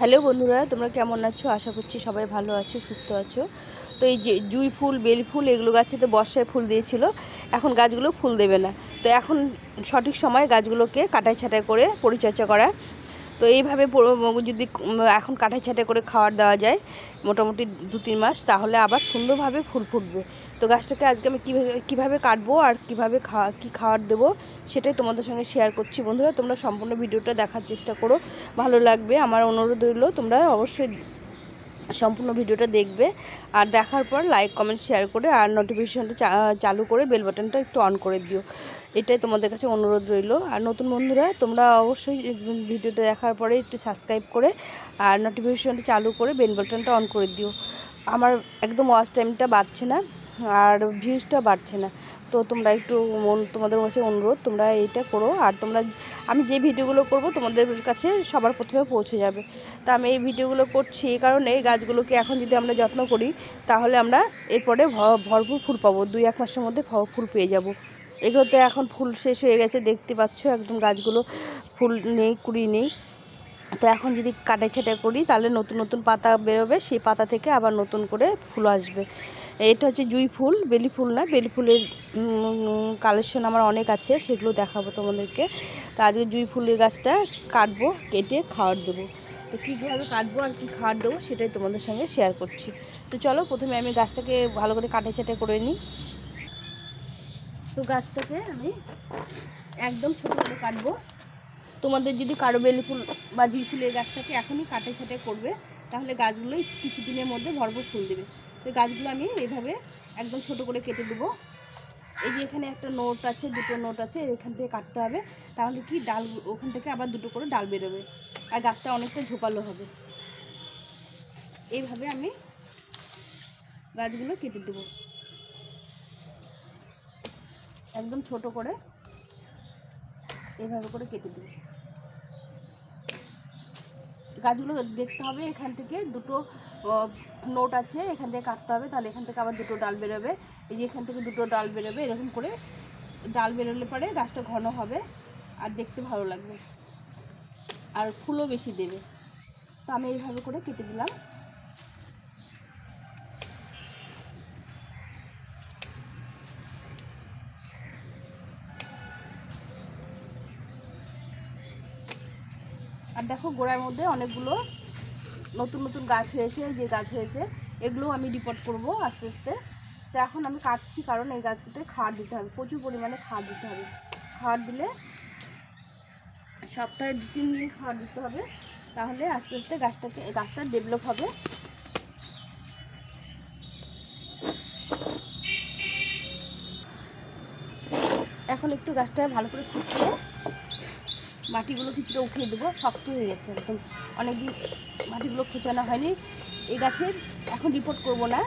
Hello বন্ধুরা, তোমরা কেমন আছো? আশা করছি সবাই ভালো আছো, সুস্থ আছো। তো এই যে জুই ফুল, বেল ফুল, এগুলো গাছে তো বর্ষায় ফুল দিয়েছিল। এখন গাছগুলো ফুল দেবে না। তো এখন সঠিক সময় গাছগুলোকে কাটাই ছাটাই করে পরিচর্যা করা তো এইভাবে যদি এখন কাঠে ছাটে করে খাওয়ার দেওয়া যায় মোটামুটি দু তিন মাস, তাহলে আবার সুন্দরভাবে ফুল ফুটবে। তো গাছটাকে আজকে আমি কীভাবে কীভাবে কাটবো আর কীভাবে খাওয়া কী খাওয়ার দেবো সেটাই তোমাদের সঙ্গে শেয়ার করছি বন্ধুরা। তোমরা সম্পূর্ণ ভিডিওটা দেখার চেষ্টা করো। ভালো লাগবে। আমার অনুরোধ রইল, তোমরা অবশ্যই সম্পূর্ণ ভিডিওটা দেখবে। আর দেখার পর লাইক কমেন্ট শেয়ার করে আর নোটিফিকেশানটা চালু করে বেল বাটনটা একটু অন করে দিও। এটাই তোমাদের কাছে অনুরোধ রইল। আর নতুন বন্ধুরা, তোমরা অবশ্যই ভিডিওটা দেখার পরে একটু সাবস্ক্রাইব করে আর নোটিফিকেশনটা চালু করে বেল বাটনটা অন করে দিও। আমার একদম ওয়াচ টাইমটা বাড়ছে না। আর ভিউজটা বাড়ছে না। তো তোমরা একটু তোমাদের কাছে অনুরোধ, তোমরা এইটা করো। আর তোমরা আমি যে ভিডিওগুলো করব, তোমাদের কাছে সবার প্রথমে পৌঁছে যাবে। তা আমি এই ভিডিওগুলো করছি এই কারণে এই গাছগুলোকে এখন যদি আমরা যত্ন করি, তাহলে আমরা এরপরে ভরপুর ফুল পাবো। দুই, এক মাসের মধ্যে ফুল পেয়ে যাব। এগুলোতে এখন ফুল শেষ হয়ে গেছে, দেখতে পাচ্ছ একদম গাছগুলো ফুল নেই, কুড়ি নেই। তো এখন যদি কাটাই ছাটাই করি, তাহলে নতুন নতুন পাতা বেরোবে, সেই পাতা থেকে আবার নতুন করে ফুল আসবে। এটা হচ্ছে জুই ফুল, বেলি ফুল না, বেলি ফুলের কালেকশন আমার অনেক আছে, সেগুলো দেখাবো তোমাদেরকে। তো আজকে জুই ফুলের গাছটা কাটবো, কেটে খাওয়ার দেবো। তো কীভাবে কাটবো আর কী খাওয়ার দেবো সেটাই তোমাদের সঙ্গে শেয়ার করছি। তো চলো প্রথমে আমি গাছটাকে ভালো করে কাটে ছাটাই করে নিই। তো গাছটাকে আমি একদম ছোটো করে কাটবো। তোমাদের যদি কারও বেলি ফুল বা জুই ফুলের গাছ থাকে, এখনই কাটে ছাটাই করবে। তাহলে গাছগুলো কিছু দিনের মধ্যে ভরপুর ফুল দেবে। তো গাছগুলো আমি এভাবে একদম ছোট করে কেটে দেবো। এই যে এখানে একটা নোট আছে, দুটো নোট আছে, এখান থেকে কাটতে হবে। তাহলে কি ডাল, ওখান থেকে আবার দুটো করে ডাল বেরোবে। আর গাছটা অনেকটা ঝোপালো হবে। এইভাবে আমি গাছগুলো কেটে দেবো। একদম ছোট করে এইভাবে করে কেটে দেবো। গাছগুলো দেখতে হবে এখান থেকে। দুটো নোট আছে, এখান থেকে কাটতে হবে, তাহলে এখান থেকে আবার দুটো ডাল বেরোবে। এই যে এখান থেকে দুটো ডাল বেরোবে, এরকম করে ডাল বেরোলে পরে গাছটা ঘন হবে, আর দেখতে ভালো লাগবে। আর ফুলও বেশি দেবে। তো আমি এইভাবে করে কেটে দিলাম। আর দেখো গোড়ার মধ্যে অনেকগুলো নতুন নতুন গাছ হয়েছে যে গাছ হয়েছে এগুলো আমি রিপোর্ট করব আস্তে আস্তে। তো এখন আমি কাটছি কারণ এই গাছগুলোতে খাওয়ার দিতে হবে, প্রচুর পরিমাণে খাওয়ার দিতে হবে। খাওয়ার দিলে সপ্তাহে দু তিন দিন খাওয়ার দিতে হবে, তাহলে আস্তে আস্তে গাছটাকে, গাছটা ডেভেলপ হবে। এখন একটু গাছটা ভালো করে খুঁচিয়ে মাটিগুলো কিছুটা উঠিয়ে দেবো, শক্ত হয়ে গেছে একদম। অনেকদিন মাটিগুলো খোঁচানো হয়নি। এই গাছের এখন রিপোর্ট করব না।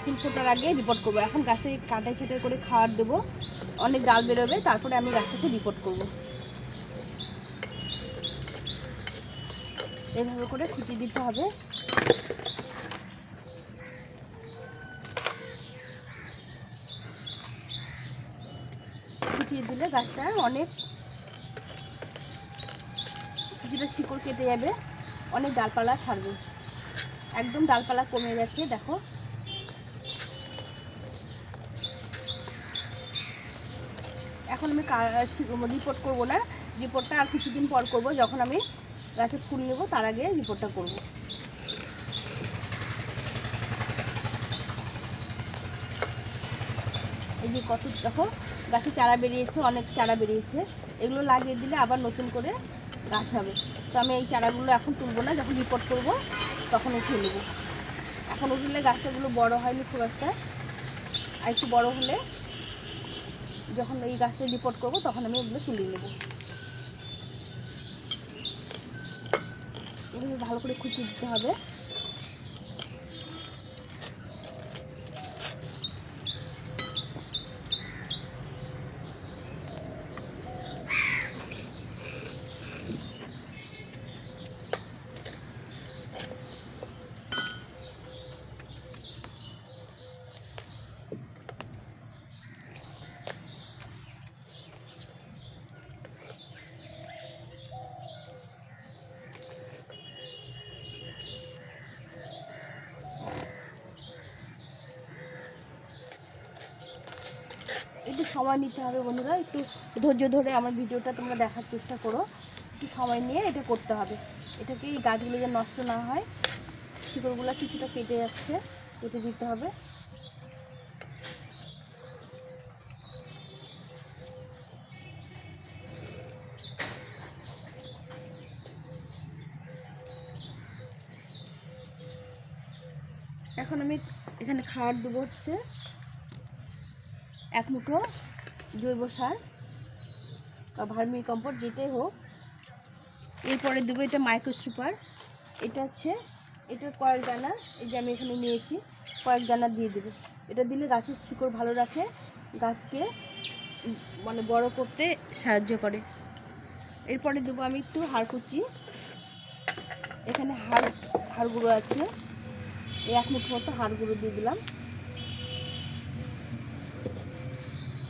ফুল ফোটার আগে রিপোর্ট করব। এখন গাছটাকে কাটাই ছাটাই করে খাওয়ার দেবো। অনেক ডাল বেরোবে, তারপরে আমি গাছটাকে রিপোর্ট করব। এইভাবে করে খুঁচি দিতে হবে। খুঁচিয়ে দিলে গাছটা অনেক কিছুটা শিকড় কেটে যাবে, অনেক ডালপালা ছাড়বে। একদম ডালপালা কমে গেছে, দেখো। এখন আমি রিপোর্ট করব না। রিপোর্টটা আর কিছুদিন পর করব, যখন আমি গাছে ফুল নেব, তার আগে রিপোর্টটা করব। এই যে কত দেখো, গাছে চারা বেরিয়েছে, অনেক চারা বেরিয়েছে। এগুলো লাগিয়ে দিলে আবার নতুন করে গাছ হবে। তো আমি এই চারাগুলো এখন তুলবো না, যখন রিপোর্ট করব, তখন উঠিয়ে নেব। এখন উঠলে গাছটাগুলো বড় হয়নি খুব একটা। আর একটু বড়ো হলে যখন এই গাছটা রিপোর্ট করব, তখন আমি ওগুলো তুলে নেব। এগুলো ভালো করে খুঁচিয়ে দিতে হবে। সময় নিতে হবে বন্ধুরা। একটু ধৈর্য ধরে আমার ভিডিওটা তোমরা দেখার চেষ্টা করো। একটু সময় নিয়ে এটা করতে হবে। এটাকে এই গাছগুলো যেন নষ্ট না হয়। শিকড়গুলো কিছুটা কেটে যাচ্ছে, কেটে দিতে হবে। এখন আমি এখানে খাবার দেবো হচ্ছে এক মুঠো। জৈব সার বা ভার্মি কম্পোস্ট যেটাই হোক। এরপরে দেবো এটা মাইক্রো সুপার এটা হচ্ছে এটার কয়েক দানা, এই যে আমি এখানে নিয়েছি কয়েক দানা দিয়ে দেবো। এটা দিলে গাছের শিকড় ভালো রাখে, গাছকে মানে বড় করতে সাহায্য করে। এরপরে দেবো আমি একটু হাড় কুচি এখানে হাড় হাড় গুঁড়ো আছে। এই এক মুঠো মতো হাড় গুঁড়ো দিয়ে দিলাম।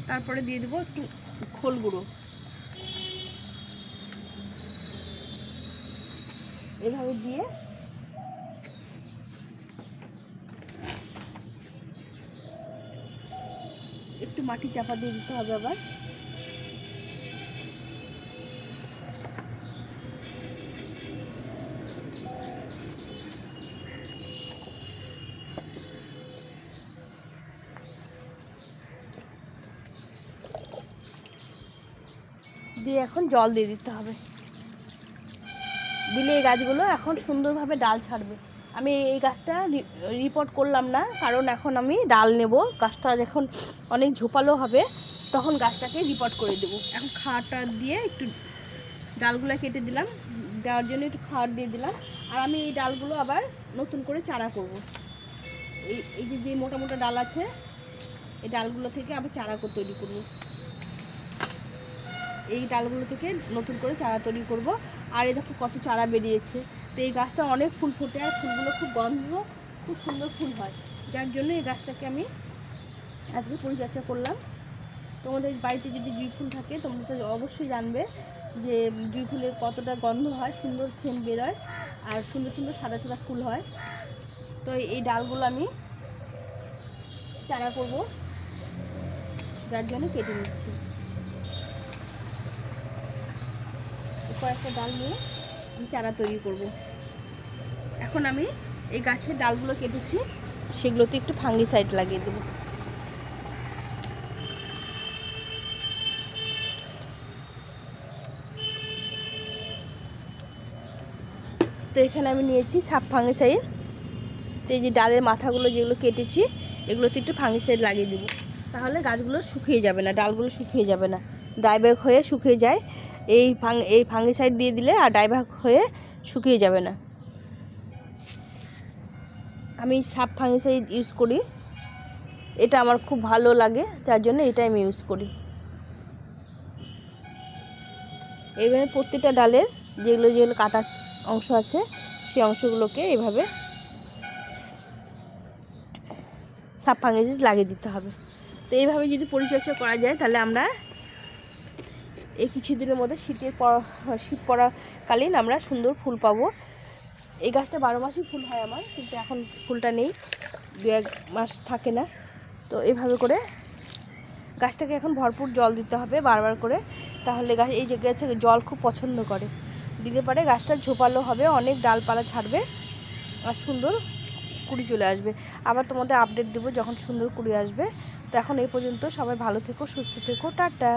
তারপরে দিয়ে দেবো একটু খোল গুঁড়ো। এভাবে দিয়ে একটু মাটি চাপা দিয়ে দিতে হবে আবার। দিয়ে এখন জল দিয়ে দিতে হবে। দিলে এই গাছগুলো এখন সুন্দরভাবে ডাল ছাড়বে। আমি এই গাছটা রিপোর্ট করলাম না, কারণ এখন আমি ডাল নেব। গাছটা যখন অনেক ঝোপালো হবে, তখন গাছটাকে রিপোর্ট করে দেবো। এখন খাওয়াটা দিয়ে একটু ডালগুলো কেটে দিলাম। দেওয়ার জন্য একটু খাওয়ার দিয়ে দিলাম। আর আমি এই ডালগুলো আবার নতুন করে চারা করব। এই এই যে যে মোটা মোটা ডাল আছে, এই ডালগুলো থেকে আবার চারা তৈরি করব। এই ডালগুলো থেকে নতুন করে চারা তৈরি করব। আর এই দেখো কত চারা বেরিয়েছে। তো এই গাছটা অনেক ফুল ফোটে আর ফুলগুলো খুব গন্ধ, খুব সুন্দর ফুল হয়। যার জন্য এই গাছটাকে আমি আজকে পরিচর্যা করলাম। তোমাদের বাড়িতে যদি জুই ফুল থাকে, তোমরা তো অবশ্যই জানবে যে জুই ফুলের কতটা গন্ধ হয়, সুন্দর সেন্ট বেরোয় আর সুন্দর সুন্দর সাদা সাদা ফুল হয়। তো এই ডালগুলো আমি চারা করব, যার জন্য কেটে নিচ্ছি। কয়েকটা ডাল নিয়ে আমি চারা তৈরি করব। এখন আমি এই গাছের ডালগুলো কেটেছি, সেগুলোতে একটু ফাঙ্গিসাইড লাগিয়ে দেবো। তো এখানে আমি নিয়েছি সাপ ফাঙ্গিসাইড। তো এই যে ডালের মাথাগুলো যেগুলো কেটেছি, এগুলোতে একটু ফাঙ্গিসাইড লাগিয়ে দেবো। তাহলে গাছগুলো শুকিয়ে যাবে না, ডালগুলো শুকিয়ে যাবে না। ডাইব্যাক হয়ে শুকিয়ে যায়। এই ফাং এই ফাঙ্গিসাইড দিয়ে দিলে আর ডাইব্যাক হয়ে শুকিয়ে যাবে না। আমি সাপ ফাঙ্গিসাইড ইউজ করি। এটা আমার খুব ভালো লাগে, তার জন্য এটা আমি ইউজ করি। এইভাবে প্রত্যেকটা ডালের যেগুলো যেগুলো কাটা অংশ আছে, সেই অংশগুলোকে এভাবে সাপ ফাঙ্গিসাইড লাগিয়ে দিতে হবে। তো এইভাবে যদি পরিচর্যা করা যায়, তাহলে আমরা এই কিছুদিনের মধ্যে শীতের শীত পড়াকালীন আমরা সুন্দর ফুল পাবো। এই গাছটা বারো মাসই ফুল হয় আমার, কিন্তু এখন ফুলটা নেই। দু এক মাস থাকে না। তো এইভাবে করে গাছটাকে এখন ভরপুর জল দিতে হবে বারবার করে। তাহলে গাছ, এই যে গাছে জল খুব পছন্দ করে। দিলে পরে গাছটা ঝোপালো হবে, অনেক ডালপালা ছাড়বে আর সুন্দর কুড়ি চলে আসবে। আবার তোমাদের আপডেট দেবো যখন সুন্দর কুড়ি আসবে। তো এখন এই পর্যন্ত সবাই ভালো থেকো, সুস্থ থেকো, টাটা।